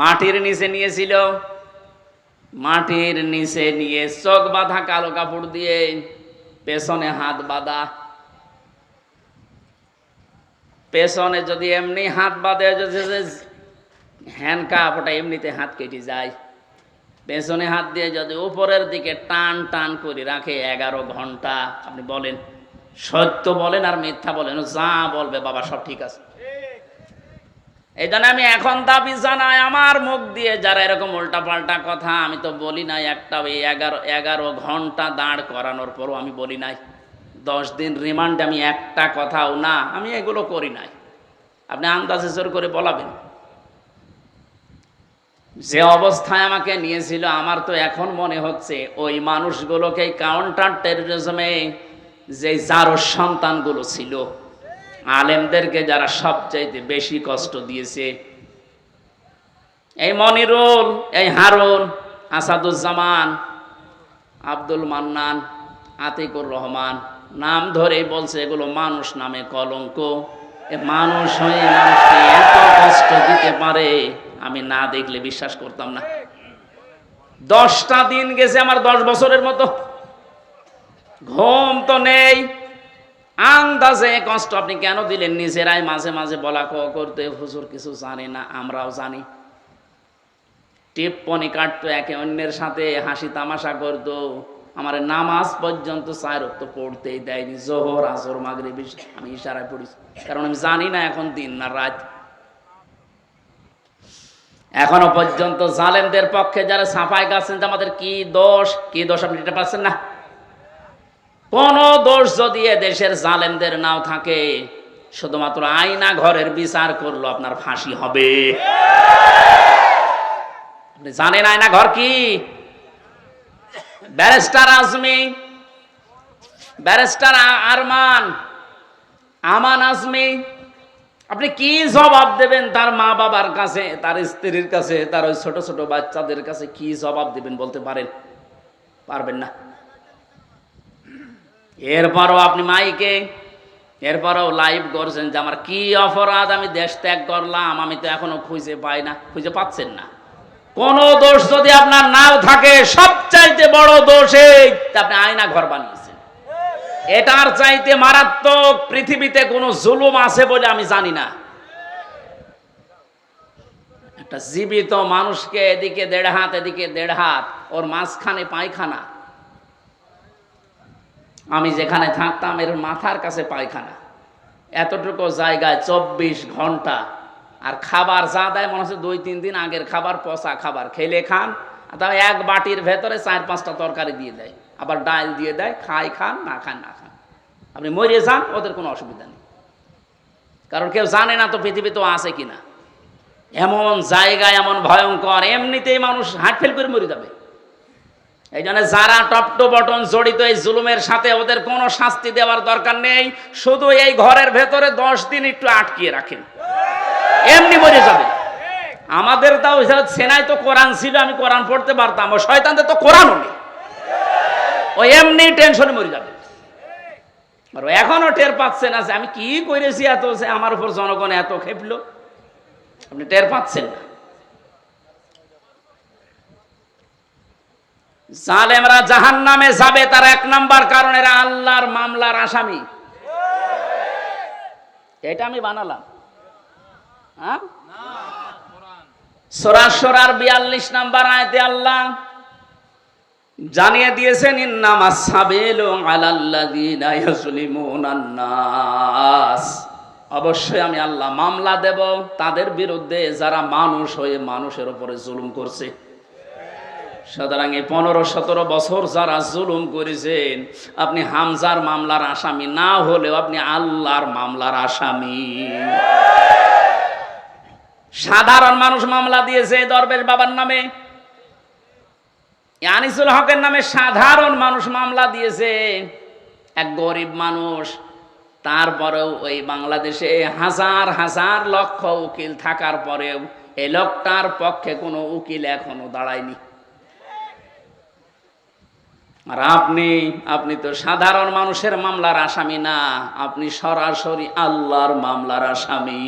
মাটির নিচে নিয়েছিল। মাটির নিচে নিয়ে চোখ বাঁধা কালো কাপড় দিয়ে পেছনে হাত বাঁধা। পেছনে যদি এমনি হাত বাঁধে হ্যান্ড কাপ ওটা এমনিতে হাত কেটে যায়। পেছনে হাত দিয়ে যদি উপরের দিকে টান টান করে রাখে এগারো ঘণ্টা, আপনি বলেন, সত্য বলেন আর মিথ্যা বলেন, যা বলবে বাবা সব ঠিক আছে। এই জন্য আমি এখন দাবি জানাই আমার মুখ দিয়ে যারা এরকম উল্টা পাল্টা কথা, আমি তো বলি নাই একটা ওই এগারো এগারো ঘণ্টা দাঁড় করানোর পরও আমি বলি নাই। দশ দিন রিমান্ড আমি একটা কথাও না, আমি এগুলো করি নাই। আপনি আন্দাজে জোর করে বলাবেন। যে অবস্থায় আমাকে নিয়েছিল, আমার তো এখন মনে হচ্ছে ওই মানুষগুলোকে কাউন্টার টেরোরিজমে যে যারো সন্তানগুলো ছিল আলেমদেরকে যারা সবচাইতে বেশি কষ্ট দিয়েছে। এই মনিরুল, এই হারুন, আসাদুজ্জামান, আব্দুল মান্নান, আতিকুর রহমান, নাম ধরেই বলছে এগুলো মানুষ নামে কলঙ্ক। এ মানুষ হয়ে মানুষকে এত কষ্ট দিতে পারে, আমি না দেখলে বিশ্বাস করতাম না। দশটা দিন গেছে আমার দশ বছরের মতো। ঘুম তো নেই। আন্দাজে কষ্ট আপনি কেন দিলেন? নিজেরাই মাঝে মাঝে বলা ক করতে, হুজুর, কিছু জানে না, আমরাও জানি। টিপ্পনি কাটতো, একে অন্যের সাথে হাসি তামাশা করতো। আমার নামাজ পর্যন্ত চার তো পড়তেই দেয়নি। জোহর, আসর, মাগরিব, ইশা- আমি ইশারায় পড়েছি। কারণ আমি জানি না এখন দিন না রাত। এখনও পর্যন্ত জালেমদের পক্ষে যারা সাফাই গাছেন আমাদের কি দোষ? কি দোষ আপনি এটা পাচ্ছেন না? কোন দোষ যদি দেশের জালেমদের নাও থাকে, শুধুমাত্র আয়না ঘরের বিচার করল আপনার ফাঁসি হবে। আপনি জানেন আয়না ঘর কি? ব্যারিস্টার আজমি, ব্যারিস্টার আরমান, আমান আজমি, আপনি কি জবাব দেবেন তার মা বাবার কাছে, তার স্ত্রীর কাছে, তার ওই ছোট ছোট বাচ্চাদের কাছে কি জবাব দেবেন বলতে পারেন? পারবেন না। এরপরও আপনি মাইকে, এরপরও লাইভ করছেন যে আমার কি অপরাধ, আমি দেশ ত্যাগ করলাম, আমি তো এখনও খুঁজে পাই না, খুঁজে পাচ্ছেন না। কোন দোষ যদি আপনার নাও থাকে, সবচাইতে বড় দোষ আপনি আয়না ঘর বানিয়েছেন। এটার চাইতে মারাত্মক পৃথিবীতে কোনো জুলুম আছে বলে আমি জানি না। একটা জীবিত মানুষকে এদিকে দেড় হাত, এদিকে দেড় হাত, ওর মাঝখানে পায়খানা আমি যেখানে থাকতাম, এর মাথার কাছে পায়খানা। এতটুকু জায়গায় চব্বিশ ঘণ্টা। আর খাবার যা দেয়, মনে হচ্ছে দুই, তিন দিন আগের খাবার, পচা খাবার। খেলে খান তাও এক বাটির ভেতরে চার, পাঁচটা তরকারি দিয়ে দেয়। আবার ডাল দিয়ে দেয় খাই খান, না খান না খান আপনি মরে যান, ওদের কোনো অসুবিধা নেই। কারণ কেউ জানে না তো পৃথিবী তো আছে কিনা। এমন জায়গায় এমন ভয়ঙ্কর, এমনিতেই মানুষ হার্ট ফেল করে মরে যাবে। এই জন্য যারা টপ টু বটন জড়িত এই জুলুমের সাথে ওদের কোনো শাস্তি দেওয়ার দরকার নেই, শুধু এই ঘরের ভেতরে দশ দিন একটু আটকিয়ে রাখেন। এমনি মরে যাবে। আমাদের তাও সেনায় তো কোরআন ছিল, আমি কোরআন পড়তে পারতাম, ও শয়তানদের তো কোরআনও নেই। ও এমনি টেনশনে মরে যাবে। আর এখনও টের পাচ্ছে না যে আমি কি করেছি এত আমার উপর জনগণ এত খেপলো। আপনি টের পাচ্ছেন না। জালেমরা জাহান নামে যাবে তার এক নাম্বার কারণ এরা আল্লাহর মামলার আসামি। এটা আমি বানালাম। হ্যাঁ? সরাসরার বিয়াল্লিশ নাম্বার আয়তে আল্লাহ জানিয়ে দিয়েছেন, ইন্নামা সাবিলু আলাল্লাযিনা ইয়াজলিমুনান নাস। অবশ্যই আমি আল্লাহ মামলা দেব। তাদের বিরুদ্ধে যারা মানুষ হয়ে মানুষের উপরে জুলুম করছে। সুতরাং এই পনেরো সতেরো বছর যারা জুলুম করেছেন, আপনি হামজার মামলার আসামি, না হলেও আপনি আল্লাহর মামলার আসামি। সাধারণ মানুষ মামলা দিয়েছে দরবেশ বাবার নামে। আনিসুল হকের নামে সাধারণ মানুষ মামলা দিয়েছে। এক গরিব মানুষ, তারপরেও ওই বাংলাদেশে হাজার হাজার লক্ষ উকিল থাকার পরেও এই লোকটার পক্ষে কোনো উকিল এখনও দাঁড়ায়নি। আর আপনি আপনি তো সাধারণ মানুষের মামলার আসামি না। আপনি সরাসরি আল্লাহর মামলার আসামি।